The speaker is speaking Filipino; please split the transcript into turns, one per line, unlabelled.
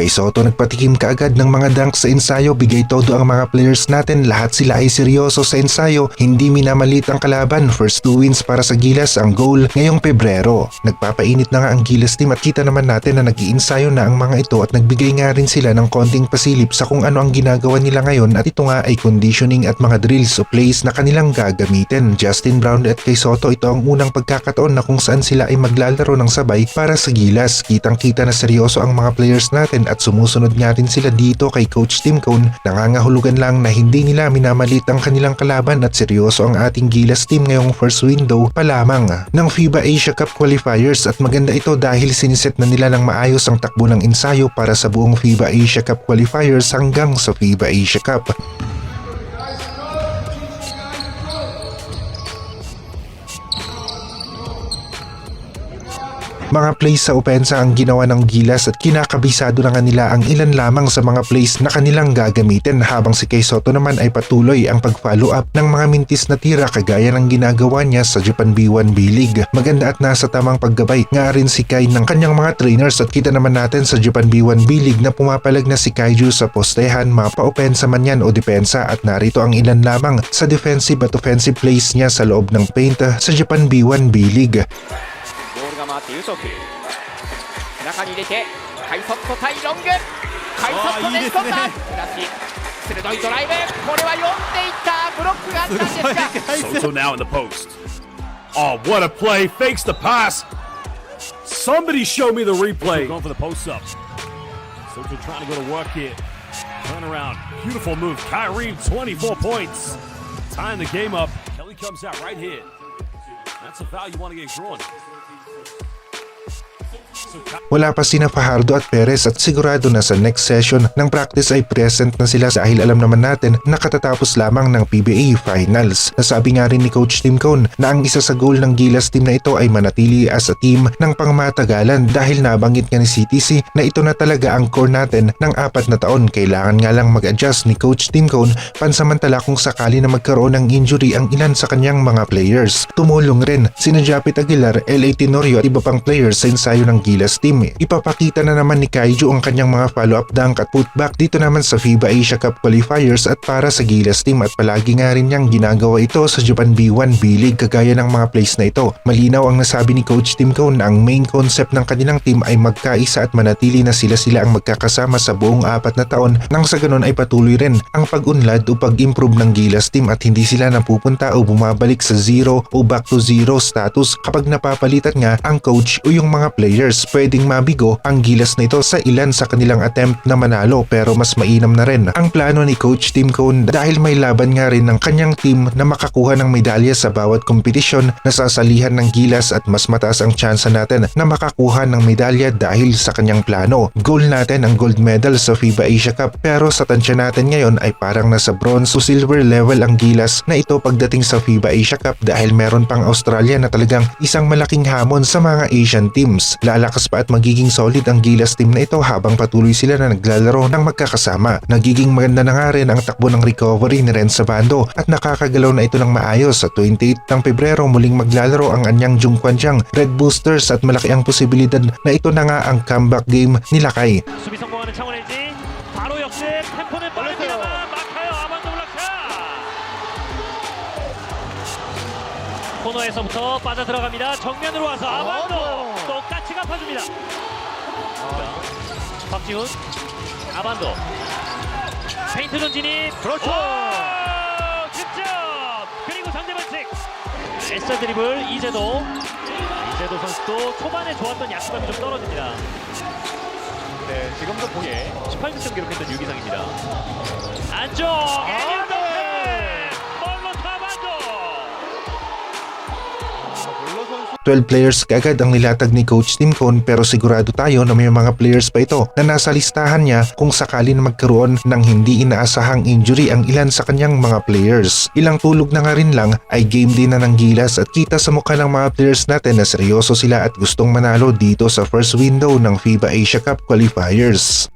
Kay Soto nagpatikim kaagad ng mga dunks sa ensayo, bigay todo ang mga players natin, lahat sila ay seryoso sa ensayo, hindi minamalit ang kalaban, first two wins para sa Gilas ang goal ngayong Pebrero. Nagpapainit na nga ang Gilas team at kita naman natin na nag-iinsayo na ang mga ito at nagbigay nga rin sila ng konting pasilip sa kung ano ang ginagawa nila ngayon at ito nga ay conditioning at mga drills o plays na kanilang gagamitin. Justin Brown at kay Soto ito ang unang pagkakataon na kung saan sila ay maglalaro ng sabay para sa Gilas. Kitang kita na seryoso ang mga players natin at sumusunod nga rin sila dito kay Coach Tim Cone. Nangangahulugan lang na hindi nila minamalit ang kanilang kalaban at seryoso ang ating Gilas team ngayong first window pa lamang ng FIBA Asia Cup qualifiers at maganda ito dahil siniset na nila ng maayos ang takbo ng ensayo para sa buong FIBA Asia Cup qualifiers hanggang sa FIBA Asia Cup. Mga plays sa opensa ang ginawa ng Gilas at kinakabisado na nga nila ang ilan lamang sa mga plays na kanilang gagamitin habang si Kay Soto naman ay patuloy ang pag-follow up ng mga mintis na tira kagaya ng ginagawa niya sa Japan B1 B-League. Maganda at nasa tamang paggabay nga rin si Kai ng kanyang mga trainers at kita naman natin sa Japan B1 B-League na pumapalag na si Kaiju sa postehan mapa-opensa man yan o depensa at narito ang ilan lamang sa defensive at offensive plays niya sa loob ng paint sa Japan B1 B-League.
ボールが回ってユソフ中に入れてハイソット対ロングハイソットで仕込んだ
あいい
フラッシュ鋭いドライブこれは読んでいったブロックがあったんですが
Soto now in the post. Oh, what a play. Fakes the pass. Somebody show me the replay. Going for the post up. Soto trying to go to work here. Turn around. Beautiful move. Kyrie, 24 points. Tying the game up. Kelly comes out right here. That's a foul you want to get drawn.
Wala pa sina Fajardo at Perez at sigurado na sa next session ng practice ay present na sila dahil alam naman natin na katatapos lamang ng PBA Finals. Nasabi nga rin ni Coach Tim Cone na ang isa sa goal ng Gilas team na ito ay manatili as a team ng pangmatagalan dahil nabanggit nga ni CTC na ito na talaga ang core natin ng apat na taon. Kailangan nga lang mag-adjust ni Coach Tim Cone pansamantala kung sakali na magkaroon ng injury ang ilan sa kanyang mga players. Tumulong rin sina Japit Aguilar, L.A. Tenorio at iba pang players sa ensayo ng Gilas team. Ipapakita na naman ni Kaiju ang kanyang mga follow-up dunk at putback dito naman sa FIBA Asia Cup qualifiers at para sa Gilas team at palagi nga rin niyang ginagawa ito sa Japan B1 B-League kagaya ng mga plays na ito. Malinaw ang nasabi ni Coach Tim Cone na ang main concept ng kanilang team ay magkaisa at manatili na sila-sila ang magkakasama sa buong apat na taon nang sa ganun ay patuloy rin ang pag-unlad o pag-improve ng Gilas team at hindi sila napupunta o bumabalik sa zero o back to zero status kapag napapalitan nga ang coach o yung mga players. Pwedeng mabigo ang Gilas na ito sa ilan sa kanilang attempt na manalo pero mas mainam na rin ang plano ni Coach Tim Cone dahil may laban nga rin ng kanyang team na makakuha ng medalya sa bawat kompetisyon na sasalihan ng Gilas at mas mataas ang tsansa natin na makakuha ng medalya dahil sa kanyang plano. Goal natin ang gold medal sa FIBA Asia Cup pero sa tansya natin ngayon ay parang nasa bronze o silver level ang Gilas na ito pagdating sa FIBA Asia Cup dahil meron pang Australia na talagang isang malaking hamon sa mga Asian teams. Lalakas pa at magiging solid ang Gilas team na ito habang patuloy sila na naglalaro ng magkakasama. Nagiging maganda na nga rin ang takbo ng recovery ni Ren Sabando at nakakagalaw na ito ng maayos sa 28 ng Pebrero muling maglalaro ang anyang Jungkwanjiang Red Boosters at malaki ang posibilidad na ito na nga ang comeback game nila kay
수비 성공하는 창원 LG 바로 역습 템포는 빠릅니다만 막하여 아반도 블락샷 코너에서부터 빠져 들어갑니다 정면으로 와서 아반도 똑같이 갚아줍니다. 자, 박지훈 아반도. 페인트 전진입
그렇죠.
오, 득점! 그리고 상대 반칙 에스 드리블 이재도. 이재도 선수도 초반에 좋았던 약속감이 좀 떨어집니다.
네, 지금도
예, 18득점 기록했던 유기상입니다. 안쪽!
아,
에리어
12 players kaagad ang nilatag ni Coach Tim Cone pero sigurado tayo na may mga players pa ito na nasa listahan niya kung sakali na magkaroon ng hindi inaasahang injury ang ilan sa kanyang mga players. Ilang tulog na nga rin lang ay game din na ng gilas at kita sa mukha ng mga players natin na seryoso sila at gustong manalo dito sa first window ng FIBA Asia Cup qualifiers.